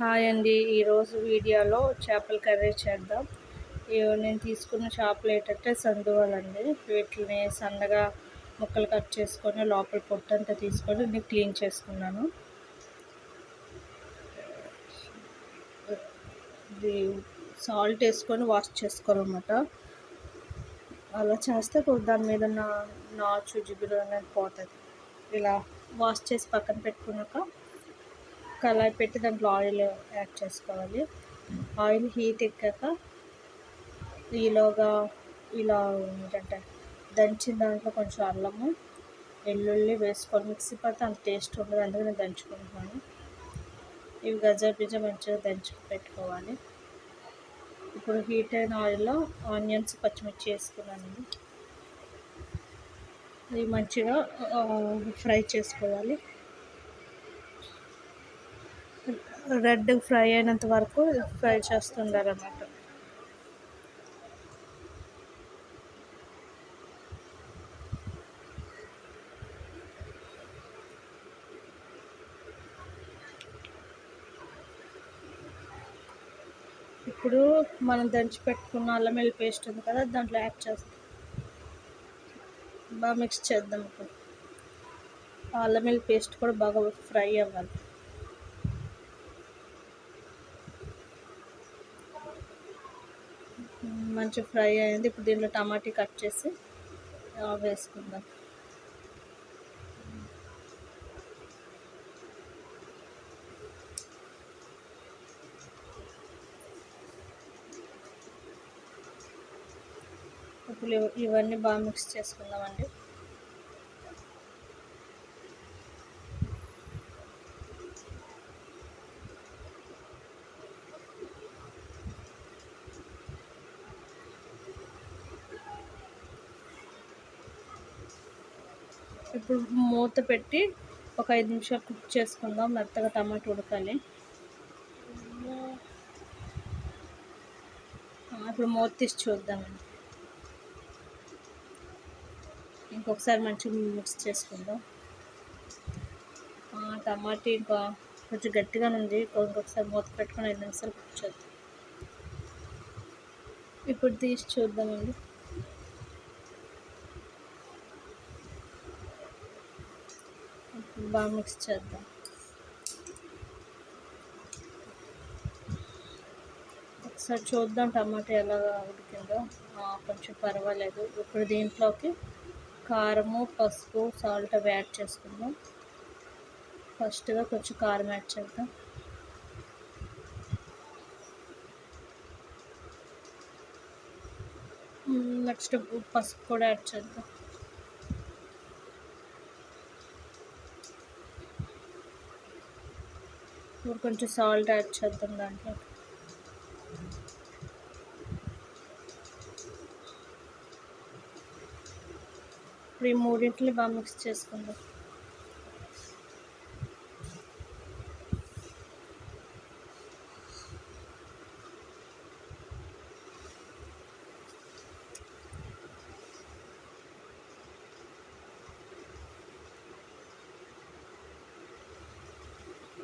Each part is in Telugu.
హాయ్ అండి. ఈరోజు వీడియోలో చేపల కర్రీ చేద్దాం. నేను తీసుకున్న చేపలు ఏంటంటే సందువాలండి వీటిని సన్నగా ముక్కలు కట్ చేసుకొని లోపల పొట్టంతా తీసుకొని నేను క్లీన్ చేసుకున్నాను. ఇది సాల్ట్ వేసుకొని వాష్ చేసుకోవాలన్నమాట. అలా చేస్తే దాని మీద నాచు జిగురు అనేది పోతుంది. ఇలా వాష్ చేసి పక్కన పెట్టుకున్నాక కళాయి పెట్టి దాంట్లో ఆయిల్ యాడ్ చేసుకోవాలి. ఆయిల్ హీట్ ఎక్కాక ఈలోగా ఇలా ఏంటంటే దంచిన దాంట్లో కొంచెం అల్లము వెల్లుల్లి వేసుకొని మిక్సీ పడితే అంత టేస్ట్ ఉండదు అందుకని దంచుకుంటున్నాను. ఇవి గజా పిజ్జ మంచిగా దంచి పెట్టుకోవాలి. ఇప్పుడు హీట్ అయిన ఆయిల్లో ఆనియన్స్ పచ్చిమిర్చి వేసుకున్నాను. ఇవి మంచిగా ఫ్రై చేసుకోవాలి. రెడ్ ఫ్రై అయినంత వరకు ఫ్రై చేస్తుండాలన్నమాట ఇప్పుడు మనం దంచి పెట్టుకున్న అల్లం వెల్లి పేస్ట్ ఉంది కదా దాంట్లో యాడ్ చేస్తాం. బాగా మిక్స్ చేద్దాం ఇప్పుడు. అల్లం వెల్లి పేస్ట్ కూడా బాగా ఫ్రై అవ్వాలి. మంచి ఫ్రై అయింది. ఇప్పుడు దీంట్లో టమాటీ కట్ చేసి వేసుకుందాం. ఇప్పుడు ఇవన్నీ బాగా మిక్స్ చేసుకుందామండి. ఇప్పుడు మూత పెట్టి ఒక ఐదు నిమిషాలు కుక్ చేసుకుందాం మెత్తగా టమాటా ఉడకాలి. ఇప్పుడు మూత తీసి చూద్దామండి ఇంకొకసారి మంచిగా మిక్స్ చేసుకుందాం. టమాటీ ఇంకా కొంచెం గట్టిగా ఉంది. ఇంకొకసారి మూత పెట్టుకొని ఐదు నిమిషాలు కుక్ చేద్దాం. ఇప్పుడు తీసి చూద్దామండి. బాగా మిక్స్ చేద్దాం. ఒకసారి చూద్దాం టమాటా ఎలా ఉడికిందో. కొంచెం పర్వాలేదు. ఇప్పుడు దీంట్లోకి కారము పసుపు సాల్ట్ అవి యాడ్ చేసుకుందాం. ఫస్ట్గా కొంచెం కారం యాడ్ చేద్దాం. Hmm, నెక్స్ట్ పసుపు కూడా యాడ్ చేద్దాం. ఇప్పుడు కొంచెం సాల్ట్ యాడ్ చేద్దాం దాంట్లో. ఇప్పుడు ఈ మూడింటిని బాగా మిక్స్ చేసుకుందాం.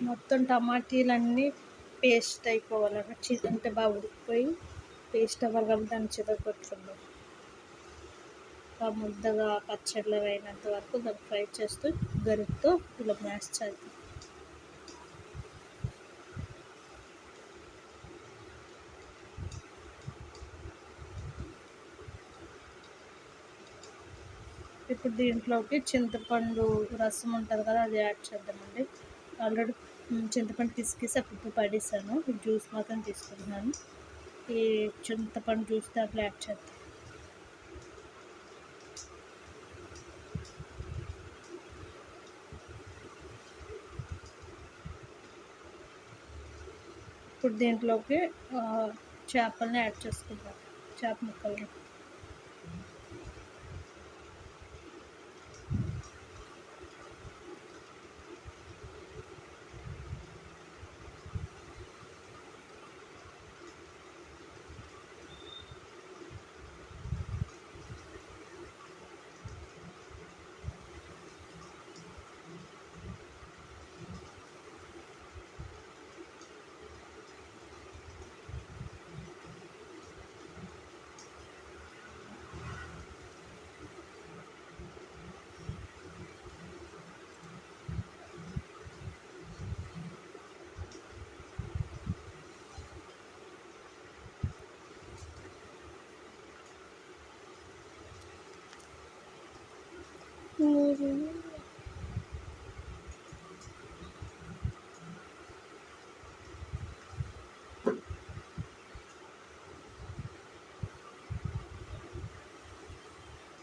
మొత్తం టమాటీలన్నీ పేస్ట్ అయిపోవాలి అంటే బాగా ఉడికిపోయి పేస్ట్ అవ్వాలి కాబట్టి దాన్ని చితగొట్టుకుందాం ముద్దగా పచ్చళ్ళు అయినంత వరకు దాన్ని ఫ్రై చేస్తూ గరిటతో ఇలా మ్యాష్ చేద్దాం. ఇప్పుడు దీంట్లోకి చింతపండు రసం ఉంటుంది కదా అది యాడ్ చేద్దామండి. ఆల్రెడీ చింతపండు పిసికేసి అప్పుడు పడేసాను. జ్యూస్ మాత్రం తీసుకుంటున్నాను. ఈ చింతపండు జ్యూస్ దాంట్లో యాడ్ చేద్దాం. ఇప్పుడు దీంట్లోకి చేపల్ని యాడ్ చేసుకుంటాం చేప ముక్కల్ని.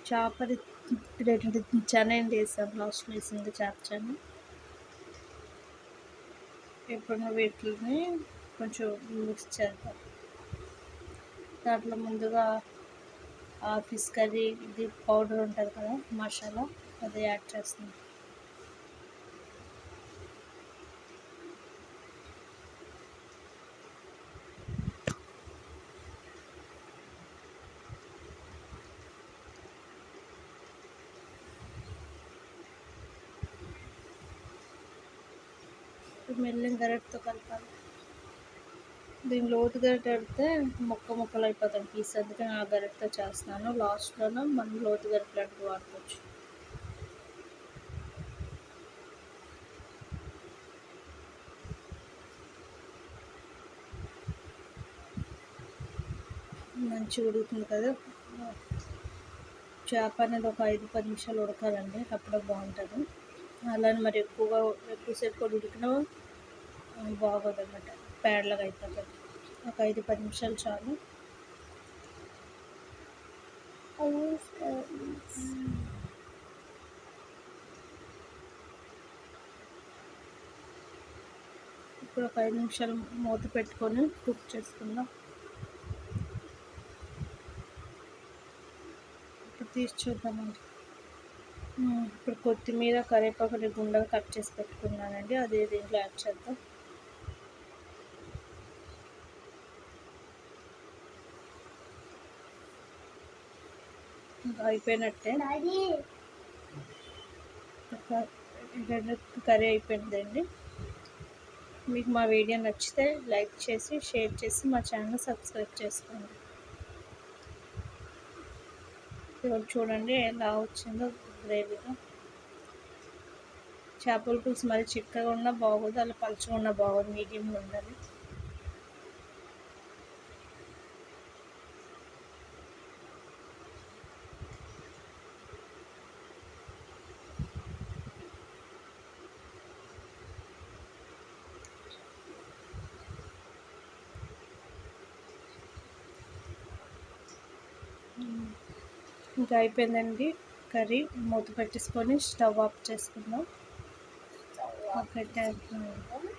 చేపది రెండు చానే వేసాను లాస్ట్ వేసింది చేప చాను ఇప్పుడు వీటిని కొంచెం మిక్స్ చేద్దాం. దాంట్లో ముందుగా ఫిష్ కర్రీ ఇది పౌడర్ ఉంటుంది కదా మసాలా అది యాడ్ చేస్తున్నాం. మెల్లిన గరెట్తో కలపాలి. దీని లోతు గరిట పెడితే మొక్కలు ముక్కలు అయిపోతాయి పీస్ అందుకని ఆ గరిటతో చేస్తున్నాను. లాస్ట్లోనే మనం లోతు గరిట లాంటివి వాడుకోవచ్చు. మంచిగా ఉడుకుతుంది కదా. చేప అనేది ఒక ఐదు పది నిమిషాలు ఉడకాలండి. అప్పుడే బాగుంటుంది. అలానే మరి ఎక్కువగా ఎక్కువసేపు కూడా ఉడికినా బాగోదు అనమాట పేడలాగా అయిపోతుంది ఒక ఐదు పది నిమిషాలు చాలు. ఇప్పుడు ఒక ఐదు నిమిషాలు మూత పెట్టుకొని కుక్ చేసుకుందాం. ఇప్పుడు తీసి చూద్దామండి. ఇప్పుడు కొత్తిమీర కరివేపాకు గుండెలు కట్ చేసి పెట్టుకున్నానండి. అది దీంట్లో యాడ్ చేద్దాం. అయిపోయినట్టే. కర్రీ అయిపోయిందండి. మీకు మా వీడియో నచ్చితే లైక్ చేసి షేర్ చేసి మా ఛానల్ సబ్స్క్రైబ్ చేసుకోండి. ఇప్పుడు చూడండి ఎలా వచ్చిందో గ్రేవీగా చేపల పులుసు మరి చిక్కగా ఉన్నా బాగోదు అలా పలుచగా ఉన్నా బాగోదు మీడియంలో ఉండాలి. ఇంకా అయిపోయిందండి కర్రీ. మూత పెట్టేసుకొని స్టవ్ ఆఫ్ చేసుకుందాం. యూ